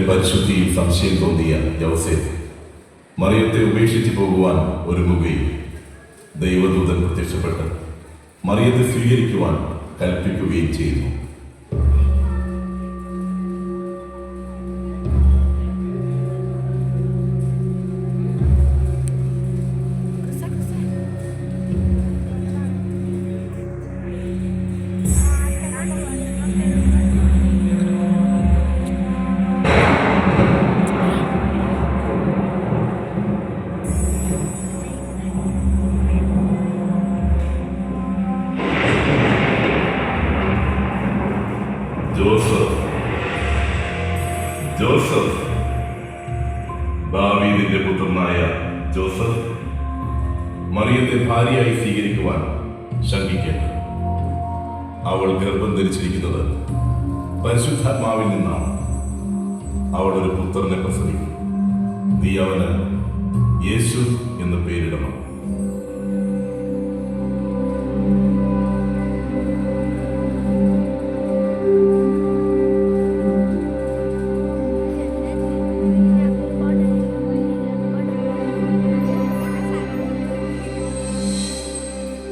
മറിയത്തിന്റെ പരിശുദ്ധിയിൽ സംശയം തോന്നിയ യൗസേഫ് മറിയത്തെ ഉപേക്ഷിച്ചു പോകുവാൻ ഒരുങ്ങുകയും ദൈവദൂതൻ പ്രത്യക്ഷപ്പെട്ട് മറിയത്തെ സ്വീകരിക്കുവാൻ കൽപ്പിക്കുകയും ചെയ്യുന്നു. ഭാര്യയായി സ്വീകരിക്കുവാൻ ശങ്കിക്കേണ്ട അവൾ ഗർഭം ധരിച്ചിരിക്കുന്നത് പരിശുദ്ധാത്മാവിൽ നിന്നാണ്. അവൾ ഒരു പുത്രനെ പ്രസവിക്കും. നീ അവന് യേശു എന്ന് പേരിടണം.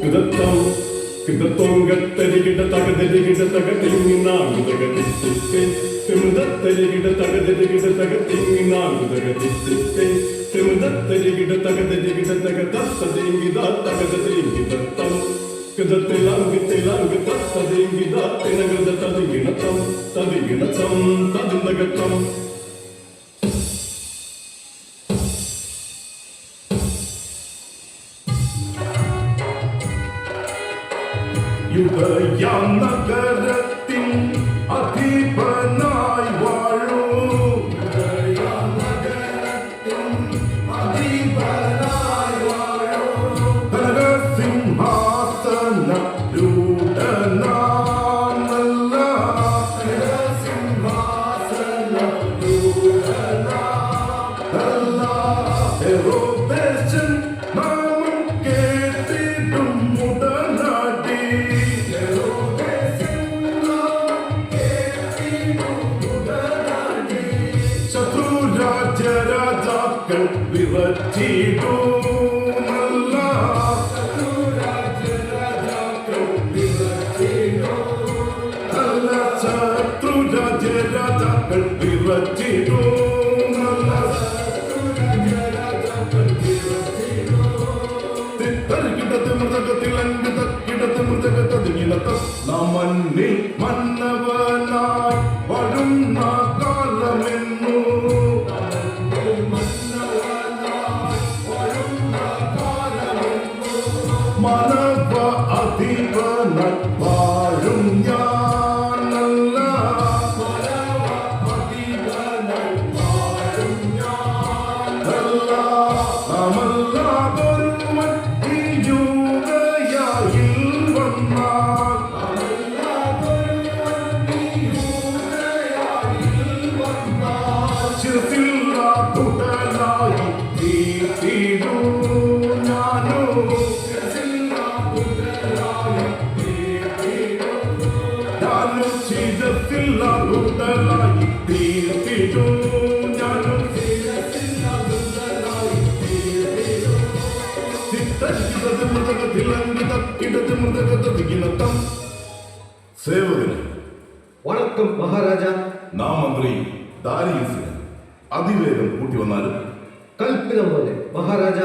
കിടത്തോം ഗത്തരികിട തകതരികിട തകതിങ്ങിനാകുതകതിത്തെ തിമുദത്തരികിട തകതരികിട തകതിങ്ങിനാകുതകതിത്തെ തിമുദത്തരികിട തകതരികിട തകതത്തതിങ്ങിത തകതതിങ്ങിതത്തം കിടത്തിലാങ്കിത്തിലാങ്ക് തത്തതിങ്ങിത തിനകത തതിങ്ങിണത്തം തതിങ്ങിണത്തം തതിനകത്തം യുഗയാനഗരത്തിൻ അധീപനായി വാഴൂ രാജാക്കൾ വിറച്ചിടൂ നല്ല നല്ല ശത്രുരാജ്യ രാജാക്കൾ വിറച്ചിടൂ നല്ല തിത്തരികിടത്ത് മൃതകത്തിലങ്കിത കിടത്ത് ശിരസില്ലാത്തുടലായി തീർത്തിടൂ ഞാനും. ചിത്തരിക്കുന്നത് മൃതകത്തിലങ്കിത കിടത് മൃതകത്തിനത്തം സേവകന് വണക്കം മഹാരാജ. നാം മന്ത്രി ദാരിയസിന് അതിവേഗം കൂട്ടി വന്നാലും. കൽപ്പിതം പോലെ മഹാരാജ.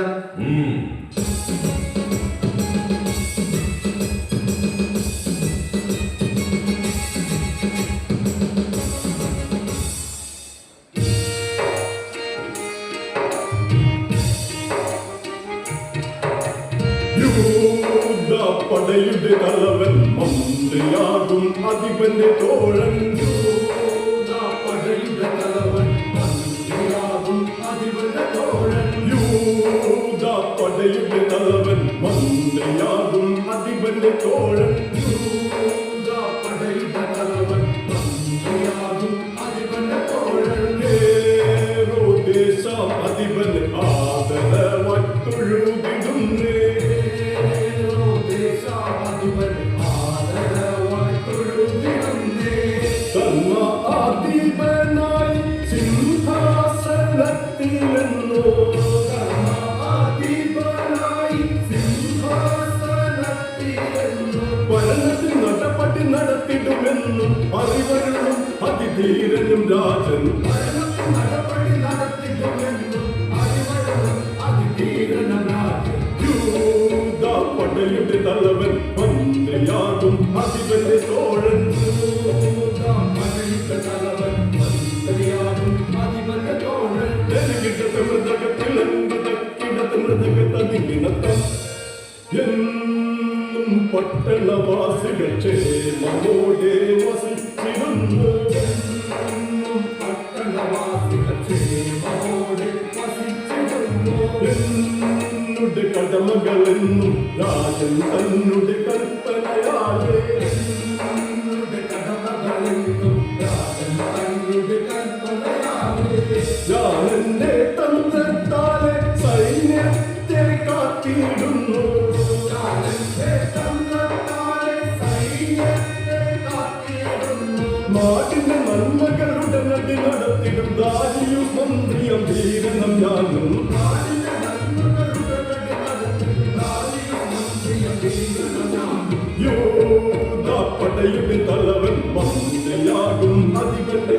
வந்து தோழன் யூதா பகைந்த தலைவன் மந்தியாவும் அதிபந்த தோழன். யூதா பகைந்த தலைவன் மந்தியாவும் அதிபந்த தோழன். என்று தலைவன் மந்திர யாரும் அதிபதி தோழன். தலைவன் மந்திர யாரும் அதிபதி தோழன். தெலுங்கிட்ட தமிழகத்தில் என்னும் பட்டண வாசிகள் மனோடே வசித்து வந்து பட்டண வாசிகள் மனோடே வசித்து രാജൻ തന്നുടെ കൽപ്പനയാലേ ഞാനെന്റെ തന്ത്രത്താലെ സൈന്യത്തെ കാത്തിടുന്നു. നാടിന്റെ നന്മകളുടെ നടി നടത്തിടും ദാരിയും മന്ത്രിയും ധീരനം ഞാനും തലവൻ മന്ത്രിയാകും അധിപന്റെ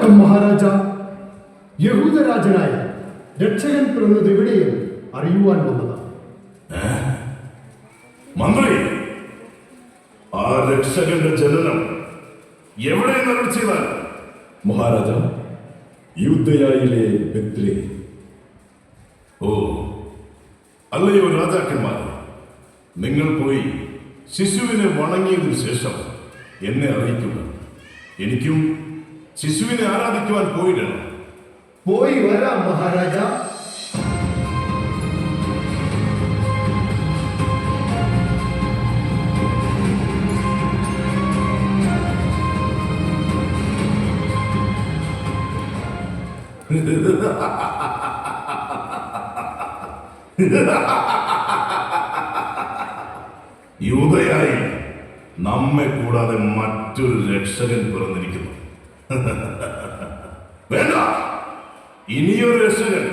വണക്കം മഹാരാജ. യഹൂദരാജനായ രക്ഷകൻ പിറന്നത് എവിടെയും അറിയുവാൻ വന്നതാണ് മന്ത്രി ആ രക്ഷകന്റെ ജനനം എവിടെ നടത്തിയതാണ് മഹാരാജ യുദ്ധയായിലെ ബെത്ലേ ഓ അല്ലയോ രാജാക്കന്മാർ നിങ്ങൾ പോയി ശിശുവിനെ വണങ്ങിയതിനു ശേഷം എന്നെ അറിയിക്കുക. എനിക്കും ശിശുവിനെ ആരാധിക്കുവാൻ പോയിരുന്നു പോയി വരാം മഹാരാജ. യൂതയായി നമ്മെ കൂടാതെ മറ്റൊരു രക്ഷകൻ പിറന്നിരിക്കുന്നു. വേണ്ട. ഇനിയൊരു രക്ഷകൻ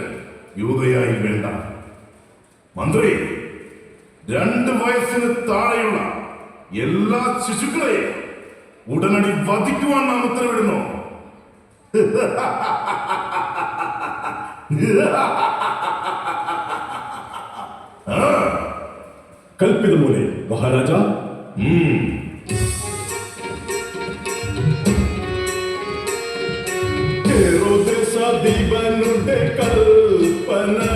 യൂതയായി വേണ്ട. മന്ത്രി രണ്ട് വയസ്സിന് താഴെയുള്ള എല്ലാ ശിശുക്കളെയും ഉടനടി വധിക്കുവാൻ നാം ഉത്തരവിടുന്നു. കൽപ്പിതമൂലെ മഹാരാജ. ഉം. ഹെരോദശാധിപനുടെ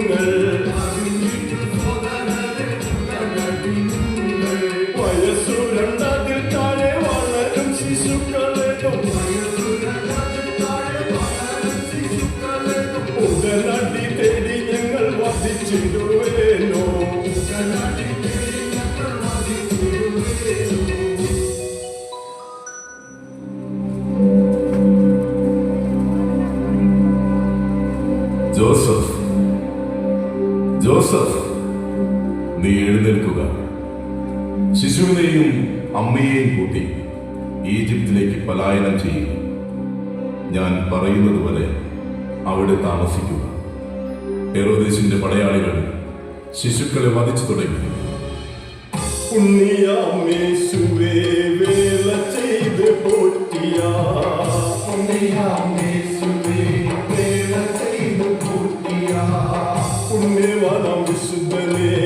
ശിശുവിനെയും അമ്മയെയും കൂട്ടി ഈജിപ്തിലേക്ക് പലായനം ചെയ്യുക ഞാൻ പറയുന്നത് വരെ അവിടെ താമസിക്കുക ഹെറോദേശിന്റെ പടയാളികൾ ശിശുക്കളെ വധിച്ചു തുടങ്ങി. പുണ്യാമേശുവേ വേല ചെയ്ത് പോറ്റിയ പുണ്യാമേശുവേ, വേല ചെയ്തു പൂർത്തിയ. പുണ്യവാനാം വിശുദ്ധനെ